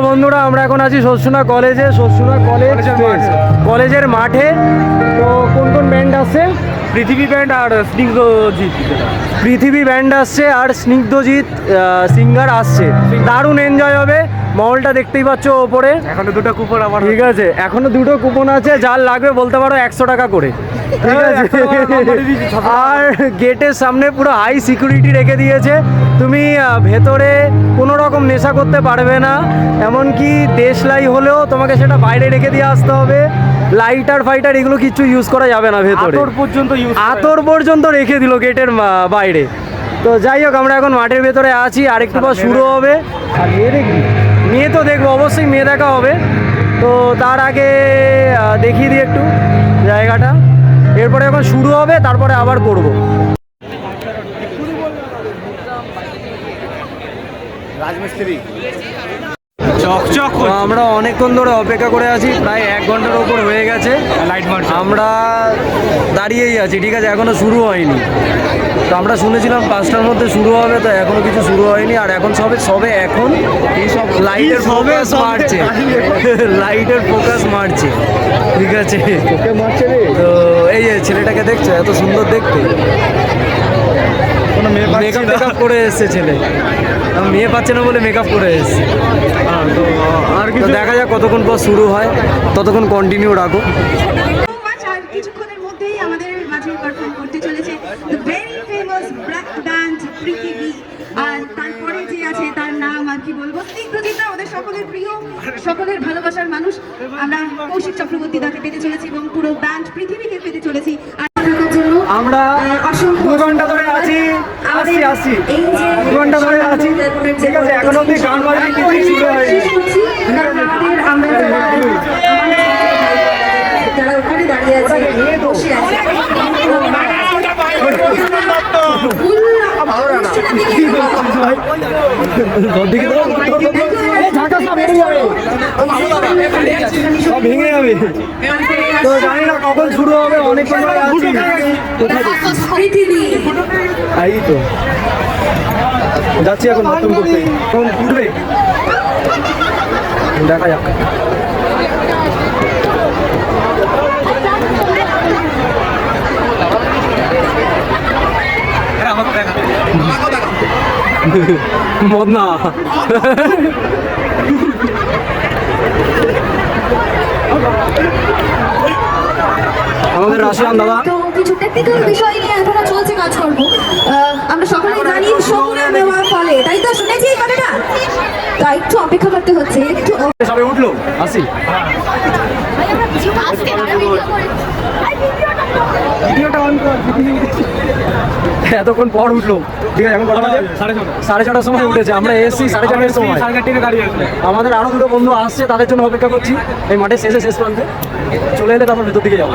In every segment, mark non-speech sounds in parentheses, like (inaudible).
বন্ধুরা আমরা এখন আছি শস্যনা কলেজে শস্যনা কলেজ কলেজের মাঠে। কলেজের মাঠে তো কোন কোন ব্যান্ড আছে পৃথিবী ব্যান্ড আর স্নিগ্ধজিৎ। পৃথিবী ব্যান্ড আসছে আর স্নিগ্ধজিৎ সিঙ্গার আসছে। দারুণ এনজয় হবে। মহলটা দেখতেই পাচ্ছ ওপরে। এখনও দুটো কুপন আমার ঠিক আছে। এখনও দুটো কুপন আছে যার লাগবে বলতে পারো একশো টাকা করে। ঠিক আছে? 100 টাকা নাম্বারে দিয়েছি, 600 টাকা। আর গেটের সামনে পুরো হাই সিকিউরিটি রেখে দিয়েছে। তুমি ভেতরে কোনো রকম নেশা করতে পারবে না। এমনকি দেশলাই হলেও তোমাকে সেটা বাইরে রেখে দিয়ে আসতে হবে। লাইটার ফাইটার এগুলো কিছু ইউজ করা যাবে না ভেতরে। আতর পর্যন্ত ইউজ আতর পর্যন্ত রেখে দিল গেটের বাইরে। তো যাই হোক আমরা এখন মাঠের ভেতরে আছি আর একটু পর শুরু হবে। আর মেয়ে দেখবি? মেয়ে তো দেখব অবশ্যই মেয়ে দেখা হবে। তো তার আগে দেখিয়ে দিই একটু জায়গাটা। এরপরে এখন শুরু হবে তারপরে আবার করব। রাজমিস্ত্রি। চকচক আমরা অনেকক্ষণ ধরে অপেক্ষা করে আছি প্রায় এক ঘণ্টার ওপর হয়ে গেছে। লাইট মারছে আমরা দাঁড়িয়েই আছি ঠিক আছে এখনও শুরু হয়নি। তো আমরা শুনেছিলাম পাঁচটার মধ্যে শুরু হবে তো এখনও কিছু শুরু হয়নি আর এখন সবে সবে এখন এই সব লাইটের সবে ফোকাস মারছে। লাইটের ফোকাস (laughs) মারছে ঠিক আছে। তো এই যে ছেলেটাকে দেখছ এত সুন্দর দেখতে। মেকআপ করে এসছে ছেলে। মেয়ে পাচ্ছে না বলে মেকআপ করে এসছে। হ্যাঁ, তো আর কিছু দেখা যাক কতক্ষণ পর শুরু হয় ততক্ষণ কন্টিনিউ রাখো। আর কিছুক্ষণের মধ্যেই আমাদের মাঝে পারফর্ম করতে চলেছে the very famous black band Prithibi আর তারপরে যে আছে তার নাম আর কি বলব? স্নিগ্ধজিৎ সকলের প্রিয় সকলের ভালোবাসার মানুষ। আমরা কৌশিক চক্রবর্তী দাকে পেতে চলেছি এবং পুরো ব্যান্ড পৃথিবীকে পেতে চলেছি। আর আমরা অসংখ্য দু ঘণ্টা ধরে আছি আসছি আসছি। এই এখন গান বাজনা কিছুই আমাদের যারা ওখানে দাঁড়িয়ে আছে বসে আছে দিকে তো ভেঙে যাবে তো জানি না কখন শুরু হবে ধরে আছি এই তো যাচ্ছি এখন নতুন করতে কোন উঠবে দেখা যাক (laughs) মদ না আমাদের রাশিয়ান দাদা। কিছু টেকনিক্যাল বিষয় নিয়ে এখনও চলছে কাজকর্ম আমরা সকলেই জানি সময় নেওয়ার ফলে। তাই তো শুনেছি কথাটা? তা একটু অপেক্ষা করতে হচ্ছে একটু সবে উঠল। আসি। ভিডিওটা অন কর। এতক্ষণ পর উঠল। ঠিক আছে এখন কথা সাড়ে ছটা। ছটার সময় উঠেছে। আমরা এসছি সাড়ে চারটের সময়। আমাদের আরও দুটো বন্ধু আসছে তাদের জন্য অপেক্ষা করছি। এই মাঠে শেষে শেষ প্রান্তে। চলে এলে তারপর ভেতর দিকে যাব।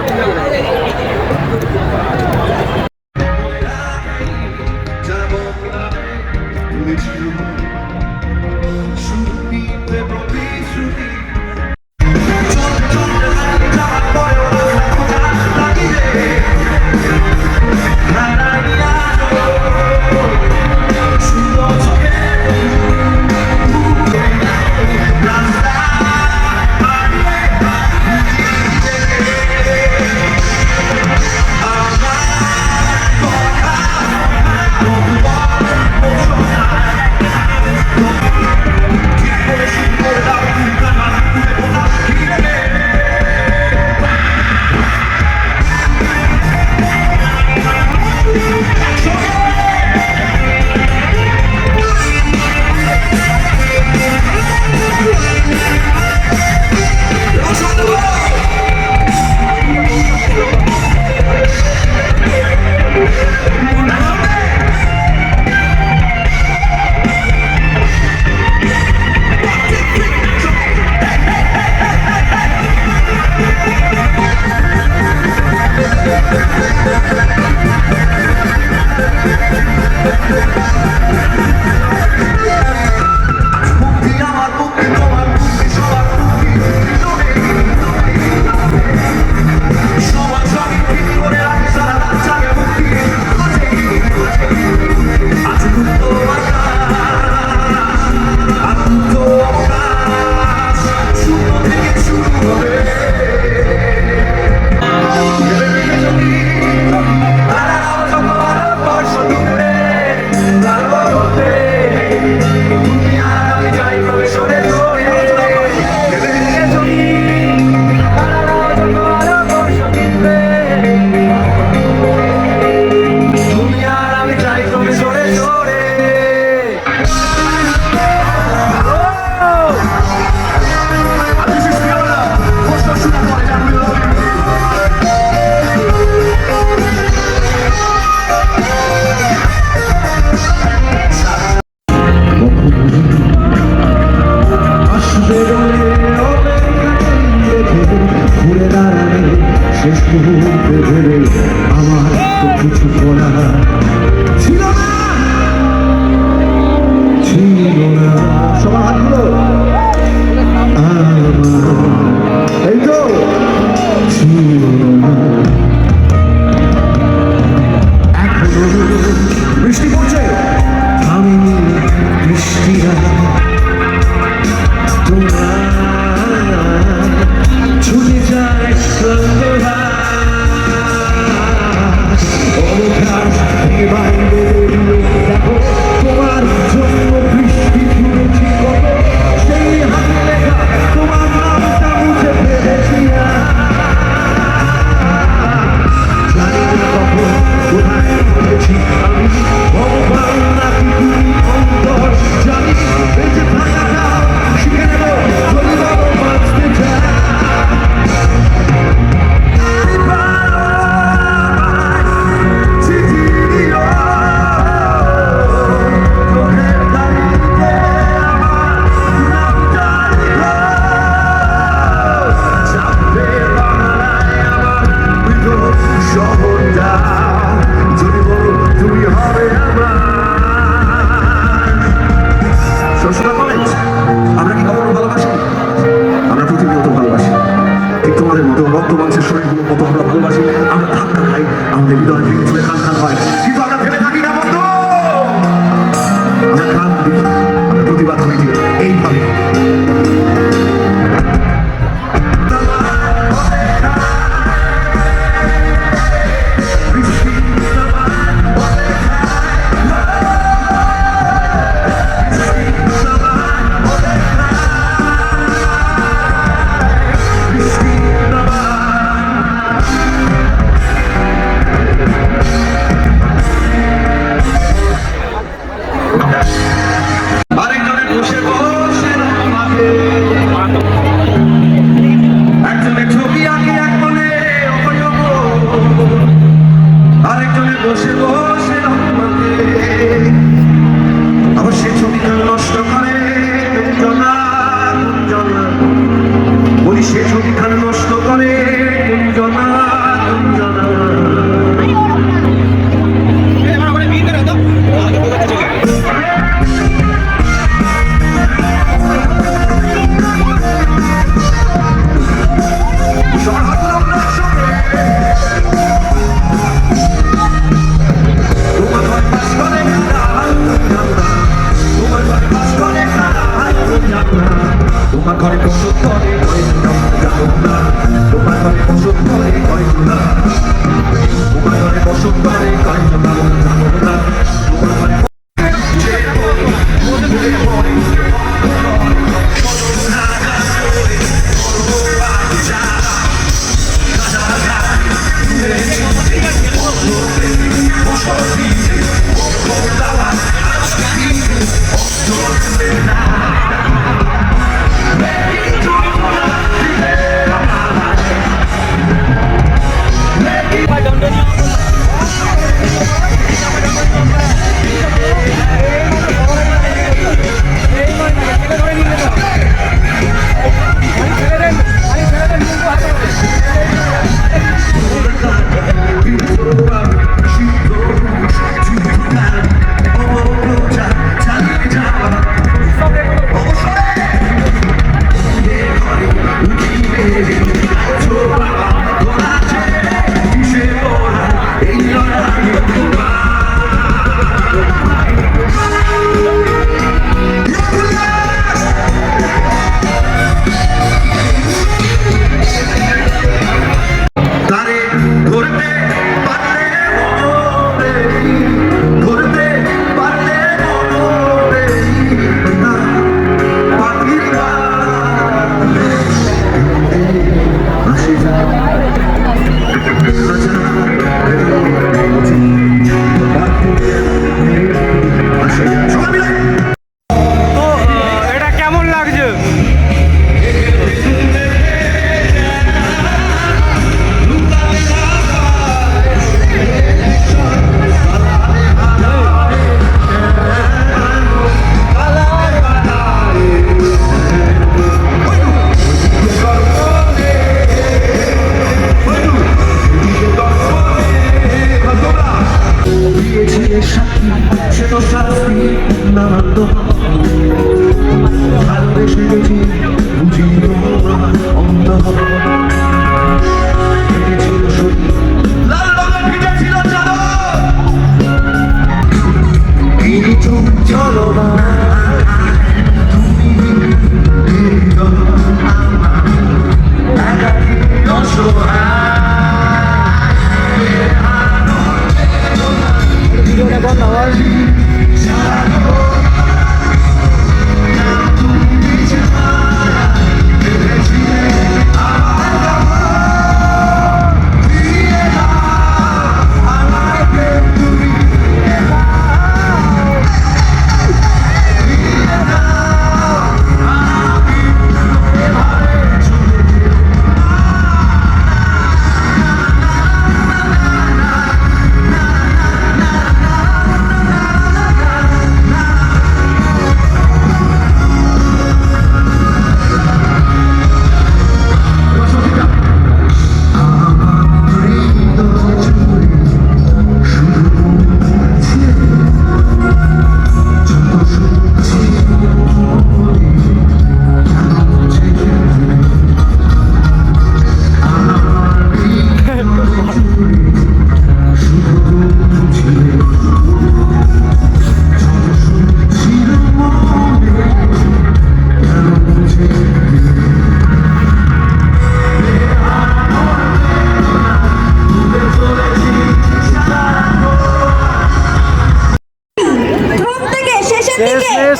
desculpe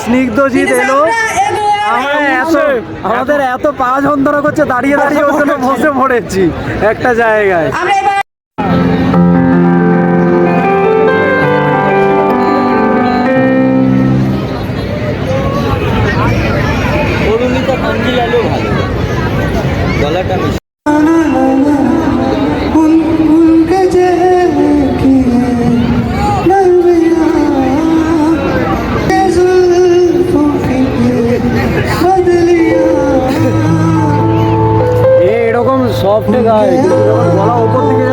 স্নিগ্ধজিৎ এলো। আমাদের এত পা যন্ত্রণা করছে দাঁড়িয়ে দাঁড়িয়ে ওর জন্য বসে পড়েছি একটা জায়গায়। গলা উপর দিকে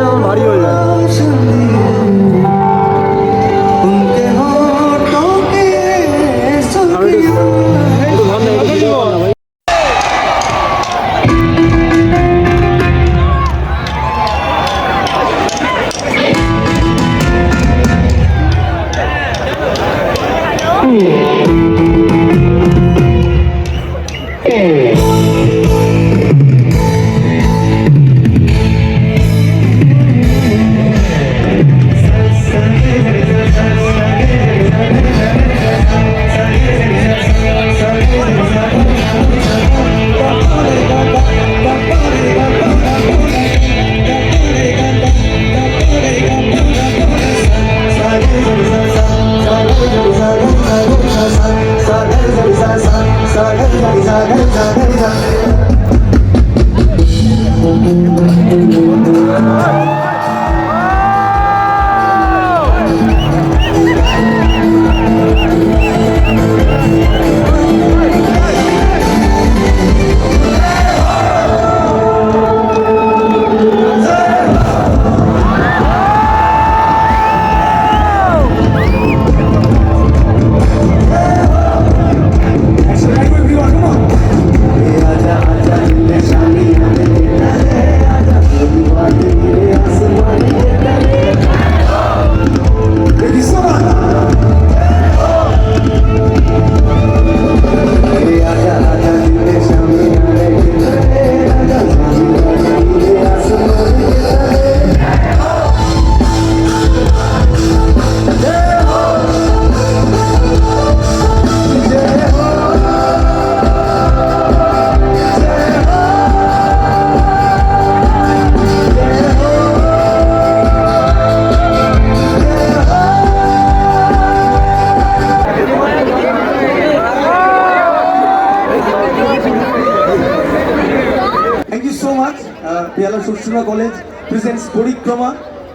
পরিক্রমা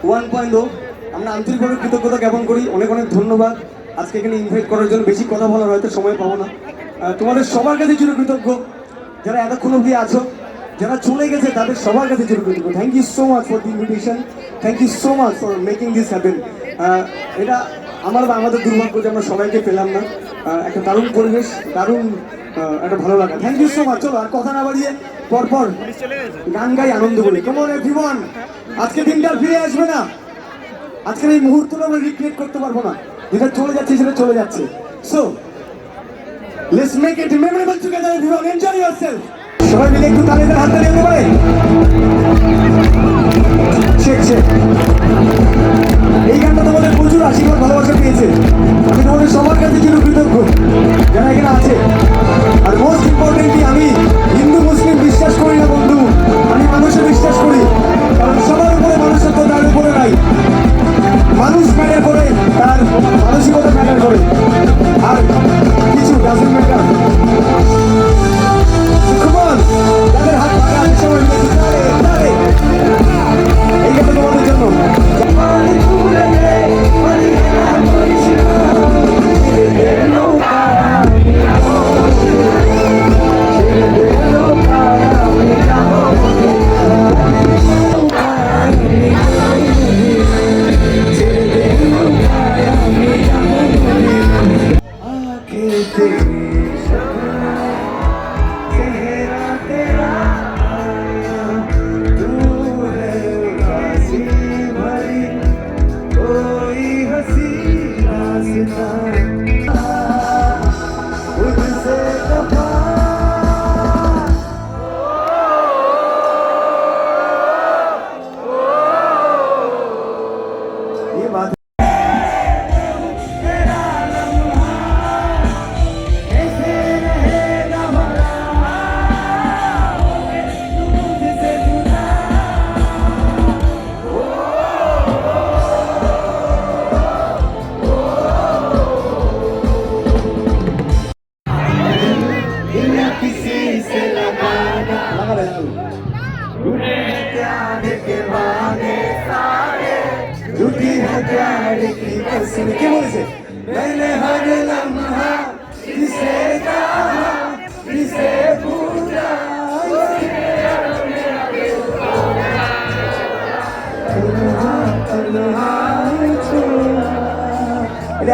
ওয়ান পয়েন্ট আমরা আন্তরিকভাবে কৃতজ্ঞতা জ্ঞাপন করি। অনেক অনেক ধন্যবাদ। আজকে এখানে ইনভাইট করার জন্য বেশি কথা বলার হয়তো সময় পাবো না। তোমাদের সবার কাছে চির কৃতজ্ঞ। যারা এতক্ষণ অব্দি আছো, যারা চলে গেছে, তাদের সবার কাছে চির কৃতজ্ঞ। Thank you so much for the invitation thank you so much for making this happen এটা আমার বা আমাদের দুর্ভাগ্য যে আমরা সবাইকে পেলাম না। একটা দারুণ পরিবেশ, দারুণ একটা ভালো লাগা। থ্যাংক ইউ সো মাচ চলো, আর কথা না বাড়িয়ে পরপর গান গাই আনন্দ করি। কেমন এভরিওয়ান আজকে দিনটা ফিরে আসবে না। আজকের এই মুহূর্তটা আমরা রিক্রিয়েট করতে পারব না। যেটা চলে যাচ্ছে, সেটা চলে যাচ্ছে। So let's make it memorable together everyone enjoy yourself সবাই মিলে একটু তালে হাত তালি হতে পারে? শেখ শেখ এই গানটা তোমাদের প্রচুর আশীর্বাদ, ভালোবাসা পেয়েছে। আমি তোমাদের সবার কাছে চির কৃতজ্ঞ যারা এখানে আছে, আর মোস্ট ইম্পর্টেন্টলি আমি হিন্দু, মুসলিম বিশ্বাস করি না বন্ধু, আমি মানুষে বিশ্বাস করি। কারণ সবার উপরে মানুষের তো তার উপরে নাই। মানুষ মেনে করে তার মানসিকতা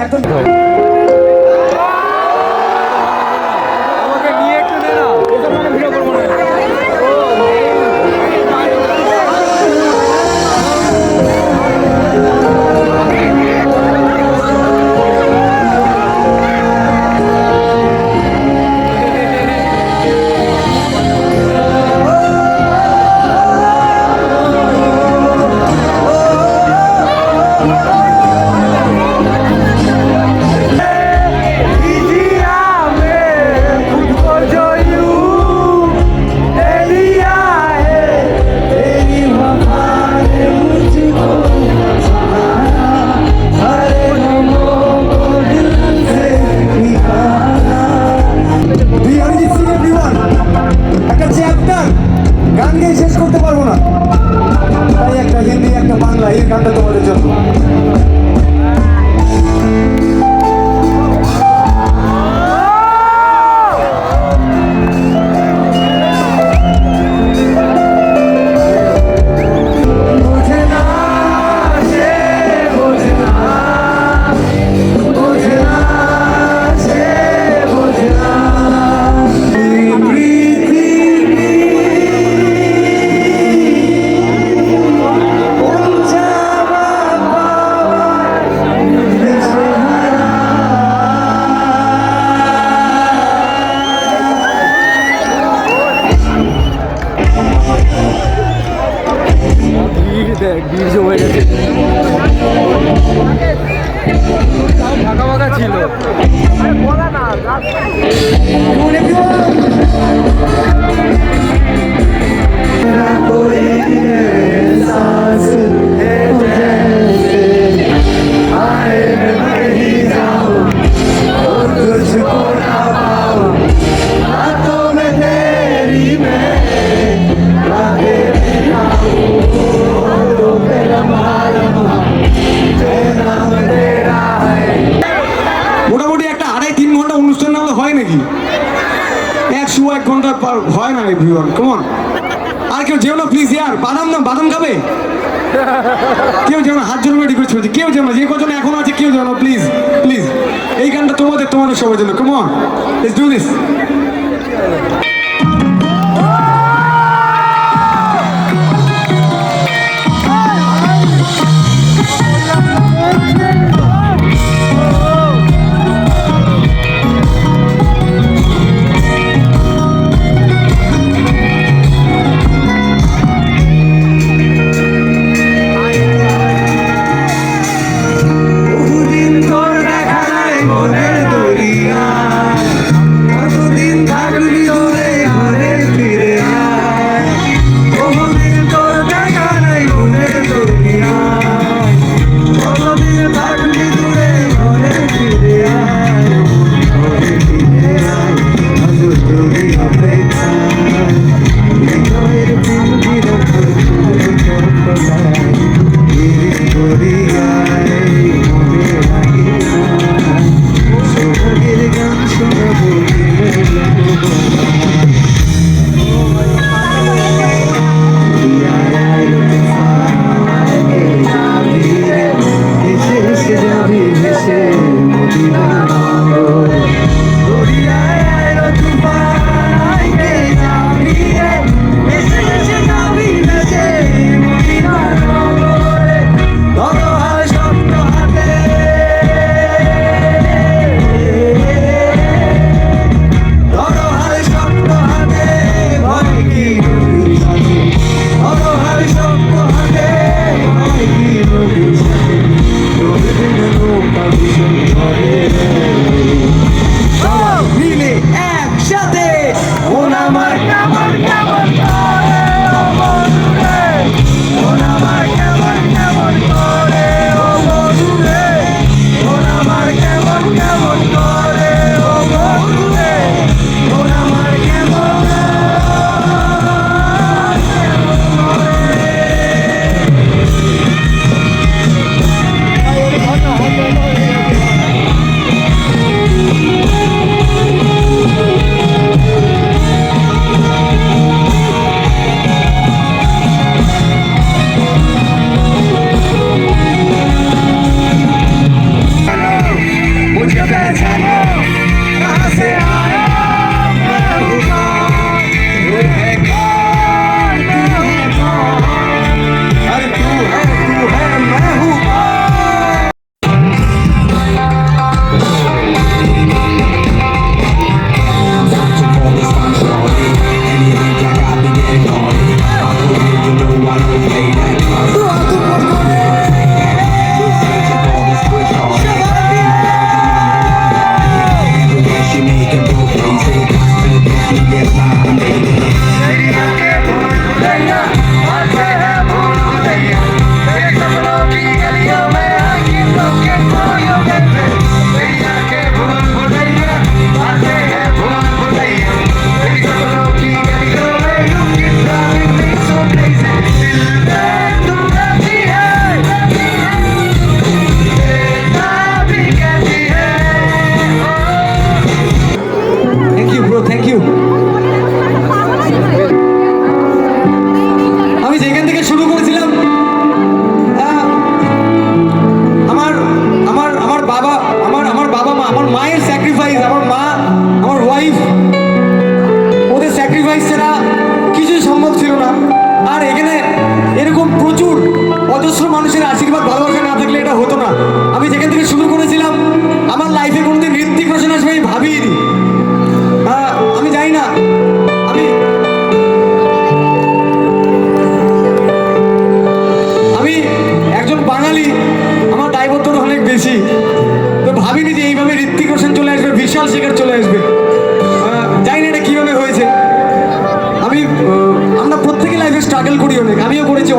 এখন like, these are the কেউ যেন হাত জন্য রিকোয়েস্ট করছি কেউ যেন যে কজন এখন আছে, কেউ যেন প্লিজ প্লিজ এই গানটা তোমাদের তোমাদের সবার জন্য কেমন ইস ডু দিস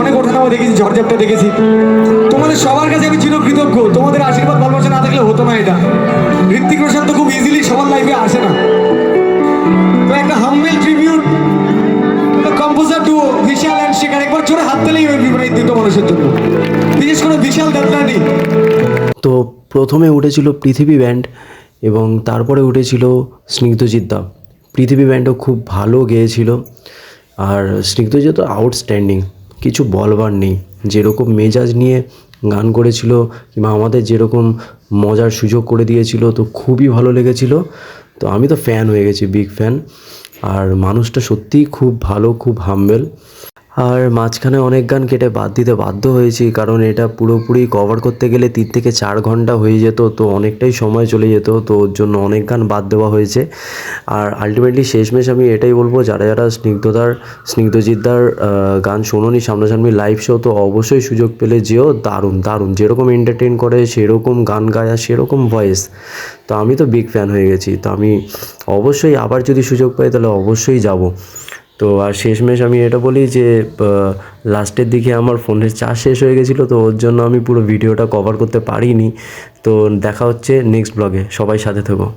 অনেক ওঠানামা দেখেছি, ঝড়ঝাপটা দেখেছি। তোমাদের সবার কাছে আমি চিরকৃতজ্ঞ। তোমাদের আশীর্বাদ ভালোবাসা না থাকলে হতো না এটা। ঋত্বিক রোশন তো খুব ইজিলি সবার লাইফে আসে না। তো একটা humble tribute composer to Vishal and Shekhar একবার জোরে হাত তালেই এই দুটো মানুষের জন্য। বিশেষ করে বিশাল দাদলানি তো প্রথমে উঠেছিল পৃথিবী ব্যান্ড এবং তারপরে উঠেছিল স্নিগ্ধজিৎ দা। পৃথিবী ব্যান্ডও খুব ভালো গেয়েছিল। আর স্নিগ্ধজিৎ তো আউটস্ট্যান্ডিং কিছু বলবার নেই। যেরকম মেজাজ নিয়ে গান করেছিল কিংবা আমাদের যেরকম মজার সুযোগ করে দিয়েছিল, তো খুবই ভালো লেগেছিল। তো আমি তো ফ্যান হয়ে গেছি বিগ ফ্যান আর মানুষটা সত্যিই খুব ভালো, খুব হাম্বেল আর মাঝখানে অনেক গান কেটে বাদ দিতে বাধ্য হয়েছি, কারণ এটা পুরোপুরি কভার করতে গেলে তিন থেকে চার ঘণ্টা হয়ে যেত, তো অনেকটাই সময় চলে যেত, তো ওর জন্য অনেক গান বাদ দেওয়া হয়েছে। আর আলটিমেটলি শেষমেশ আমি এটাই বলব, যারা যারা স্নিগ্ধদার স্নিগ্ধজিৎদার গান শোনোনি, সামনাসামনি লাইভ শো তো অবশ্যই সুযোগ পেলে যেও, দারুণ দারুণ। যেরকম এন্টারটেন করে, সেরকম গান গায় আর সেরকম ভয়েস তো আমি তো বিগ ফ্যান হয়ে গেছি, তো আমি অবশ্যই আবার যদি সুযোগ পাই, তাহলে অবশ্যই যাব। তো আর শেষমেশ আমি এটা বলি যে লাস্টের দিকে আমার ফোনের চার্জ শেষ হয়ে গেছিল, তো ওর জন্য আমি পুরো ভিডিওটা কভার করতে পারিনি। তো দেখা হচ্ছে নেক্সট ব্লগে সবাই সাথে থেকো।